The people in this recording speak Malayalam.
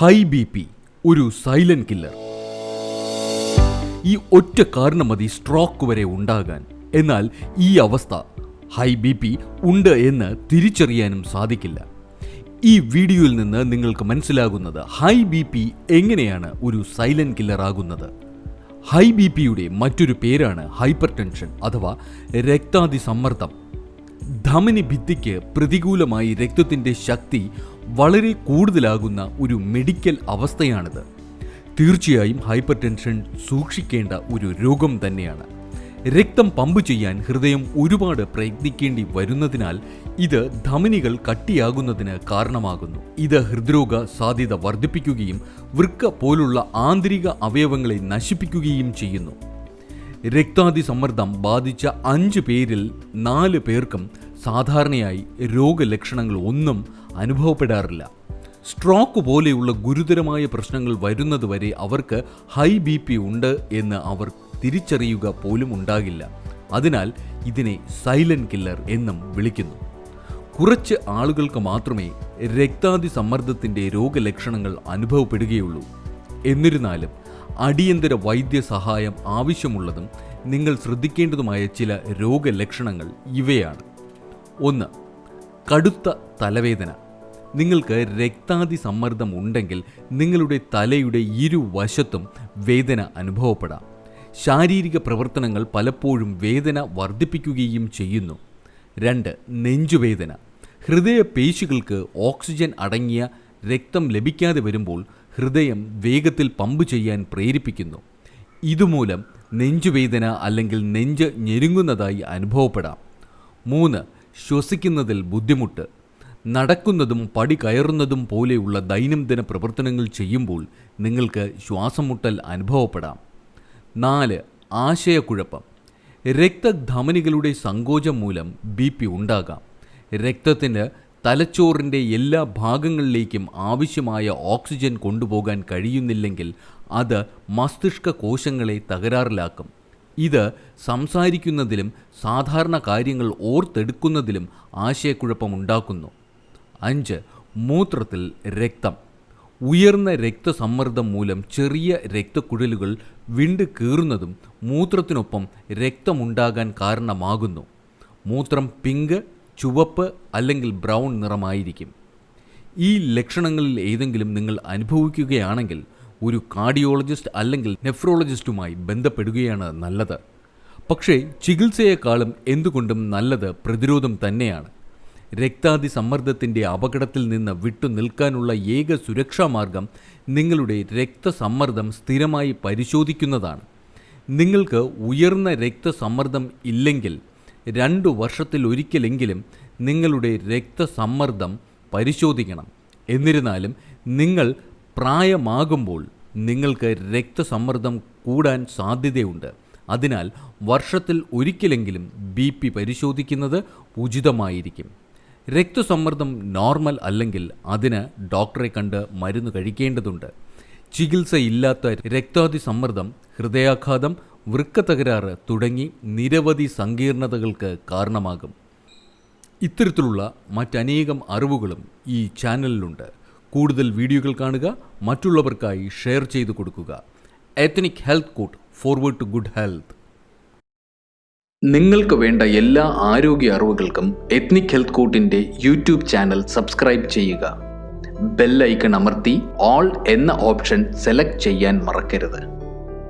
ഹൈ ബി പി ഒരു സൈലന്റ് കില്ലർ. ഈ ഒറ്റ കാരണം മതി സ്ട്രോക്ക് വരെ ഉണ്ടാകാൻ. എന്നാൽ ഈ അവസ്ഥ ഹൈ ബി പി ഉണ്ട് എന്ന് തിരിച്ചറിയാനും സാധിക്കില്ല. ഈ വീഡിയോയിൽ നിന്ന് നിങ്ങൾക്ക് മനസ്സിലാകുന്നത് ഹൈ ബി പി എങ്ങനെയാണ് ഒരു സൈലന്റ് കില്ലർ ആകുന്നത്. ഹൈ ബി പിയുടെ മറ്റൊരു പേരാണ് ഹൈപ്പർ ടെൻഷൻ അഥവാ രക്താതിസമ്മർദ്ദം. ധമനി ഭിത്തിക്ക് പ്രതികൂലമായി രക്തത്തിന്റെ ശക്തി വളരെ കൂടുതലാകുന്ന ഒരു മെഡിക്കൽ അവസ്ഥയാണിത്. തീർച്ചയായും ഹൈപ്പർ ടെൻഷൻ സൂക്ഷിക്കേണ്ട ഒരു രോഗം തന്നെയാണ്. രക്തം പമ്പ് ചെയ്യാൻ ഹൃദയം ഒരുപാട് പ്രയത്നിക്കേണ്ടി വരുന്നതിനാൽ ഇത് ധമനികൾ കട്ടിയാകുന്നതിന് കാരണമാകുന്നു. ഇത് ഹൃദ്രോഗ സാധ്യത വർദ്ധിപ്പിക്കുകയും വൃക്ക പോലുള്ള ആന്തരിക അവയവങ്ങളെ നശിപ്പിക്കുകയും ചെയ്യുന്നു. രക്താതിസമ്മർദ്ദം ബാധിച്ച അഞ്ച് പേരിൽ നാല് പേർക്കും സാധാരണയായി രോഗലക്ഷണങ്ങൾ ഒന്നും അനുഭവപ്പെടാറില്ല. സ്ട്രോക്ക് പോലെയുള്ള ഗുരുതരമായ പ്രശ്നങ്ങൾ വരുന്നതുവരെ അവർക്ക് ഹൈ ബി പി ഉണ്ട് എന്ന് അവർ തിരിച്ചറിയുക പോലും ഉണ്ടാകില്ല. അതിനാൽ ഇതിനെ സൈലന്റ് കില്ലർ എന്നും വിളിക്കുന്നു. കുറച്ച് ആളുകൾക്ക് മാത്രമേ രക്താതിസമ്മർദ്ദത്തിന്റെ രോഗലക്ഷണങ്ങൾ അനുഭവപ്പെടുകയുള്ളൂ. എന്നിരുന്നാലും അടിയന്തര വൈദ്യസഹായം ആവശ്യമുള്ളതും നിങ്ങൾ ശ്രദ്ധിക്കേണ്ടതുമായ ചില രോഗലക്ഷണങ്ങൾ ഇവയാണ്. ഒന്ന് കടുത്ത തലവേദന. നിങ്ങൾക്ക് രക്താതി സമ്മർദ്ദം ഉണ്ടെങ്കിൽ നിങ്ങളുടെ തലയുടെ ഇരുവശത്തും വേദന അനുഭവപ്പെടാം. ശാരീരിക പ്രവർത്തനങ്ങൾ പലപ്പോഴും വേദന വർദ്ധിപ്പിക്കുകയും ചെയ്യുന്നു. രണ്ട് നെഞ്ചുവേദന. ഹൃദയപേശികൾക്ക് ഓക്സിജൻ അടങ്ങിയ രക്തം ലഭിക്കാതെ വരുമ്പോൾ ഹൃദയം വേഗത്തിൽ പമ്പ് ചെയ്യാൻ പ്രേരിപ്പിക്കുന്നു. ഇതുമൂലം നെഞ്ചുവേദന അല്ലെങ്കിൽ നെഞ്ച് ഞെരുങ്ങുന്നതായി അനുഭവപ്പെടാം. മൂന്ന് ശ്വസിക്കുന്നതിൽ ബുദ്ധിമുട്ട്. നടക്കുന്നതും പടി കയറുന്നതും പോലെയുള്ള ദൈനംദിന പ്രവർത്തനങ്ങൾ ചെയ്യുമ്പോൾ നിങ്ങൾക്ക് ശ്വാസം മുട്ടൽ അനുഭവപ്പെടാം. നാല് ആശയക്കുഴപ്പം. രക്തധമനികളുടെ സങ്കോചം മൂലം ബി പി ഉണ്ടാകാം. രക്തത്തിന് തലച്ചോറിന്റെ എല്ലാ ഭാഗങ്ങളിലേക്കും ആവശ്യമായ ഓക്സിജൻ കൊണ്ടുപോകാൻ കഴിയുന്നില്ലെങ്കിൽ അത് മസ്തിഷ്ക കോശങ്ങളെ തകരാറിലാക്കും. ഇത് സംസാരിക്കുന്നതിലും സാധാരണ കാര്യങ്ങൾ ഓർത്തെടുക്കുന്നതിലും ആശയക്കുഴപ്പമുണ്ടാക്കുന്നു. അഞ്ച് മൂത്രത്തിൽ രക്തം. ഉയർന്ന രക്തസമ്മർദ്ദം മൂലം ചെറിയ രക്തക്കുഴലുകൾ വിണ്ട് കീറുന്നതും മൂത്രത്തിനൊപ്പം രക്തമുണ്ടാകാൻ കാരണമാകുന്നു. മൂത്രം പിങ്ക് ചുവപ്പ് അല്ലെങ്കിൽ ബ്രൗൺ നിറമായിരിക്കും. ഈ ലക്ഷണങ്ങളിൽ ഏതെങ്കിലും നിങ്ങൾ അനുഭവിക്കുകയാണെങ്കിൽ ഒരു കാർഡിയോളജിസ്റ്റ് അല്ലെങ്കിൽ നെഫ്രോളജിസ്റ്റുമായി ബന്ധപ്പെടുകയാണ് നല്ലത്. പക്ഷേ ചികിത്സയെക്കാളും എന്തുകൊണ്ടും നല്ലത് പ്രതിരോധം തന്നെയാണ്. രക്താതി സമ്മർദ്ദത്തിന്റെ അപകടത്തിൽ നിന്ന് വിട്ടു നിൽക്കാനുള്ള ഏക സുരക്ഷാ മാർഗം നിങ്ങളുടെ രക്തസമ്മർദ്ദം സ്ഥിരമായി പരിശോധിക്കുന്നതാണ്. നിങ്ങൾക്ക് ഉയർന്ന രക്തസമ്മർദ്ദം ഇല്ലെങ്കിൽ രണ്ടു വർഷത്തിൽ ഒരിക്കലെങ്കിലും നിങ്ങളുടെ രക്തസമ്മർദ്ദം പരിശോധിക്കണം. എന്നിരുന്നാലും നിങ്ങൾ പ്രായമാകുമ്പോൾ നിങ്ങൾക്ക് രക്തസമ്മർദ്ദം കൂടാൻ സാധ്യതയുണ്ട്. അതിനാൽ വർഷത്തിൽ ഒരിക്കലെങ്കിലും ബി പി പരിശോധിക്കുന്നത് ഉചിതമായിരിക്കും. രക്തസമ്മർദ്ദം നോർമൽ അല്ലെങ്കിൽ അതിന് ഡോക്ടറെ കണ്ട് മരുന്ന് കഴിക്കേണ്ടതുണ്ട്. ചികിത്സയില്ലാത്ത രക്താതിസമ്മർദ്ദം ഹൃദയാഘാതം വൃക്ക തകരാറ് തുടങ്ങി നിരവധി സങ്കീർണതകൾക്ക് കാരണമാകും. ഇത്തരത്തിലുള്ള മറ്റനേകം അറിവുകളും ഈ ചാനലിലുണ്ട്. കൂടുതൽ വീഡിയോകൾ കാണുക മറ്റുള്ളവർക്കായി ഷെയർ ചെയ്തു കൊടുക്കുക. എത്തനിക് ഹെൽത്ത് കോട്ട് ഫോർവേഡ് ടു ഗുഡ് ഹെൽത്ത് നിങ്ങൾക്ക് വേണ്ട എല്ലാ ആരോഗ്യ അറിവുകൾക്കും എത്നിക് ഹെൽത്ത് കൂട്ടിന്റെ യൂട്യൂബ് ചാനൽ സബ്സ്ക്രൈബ് ചെയ്യുക. ബെൽ ഐക്കൺ അമർത്തി ഓൾ എന്ന ഓപ്ഷൻ സെലക്ട് ചെയ്യാൻ മറക്കരുത്.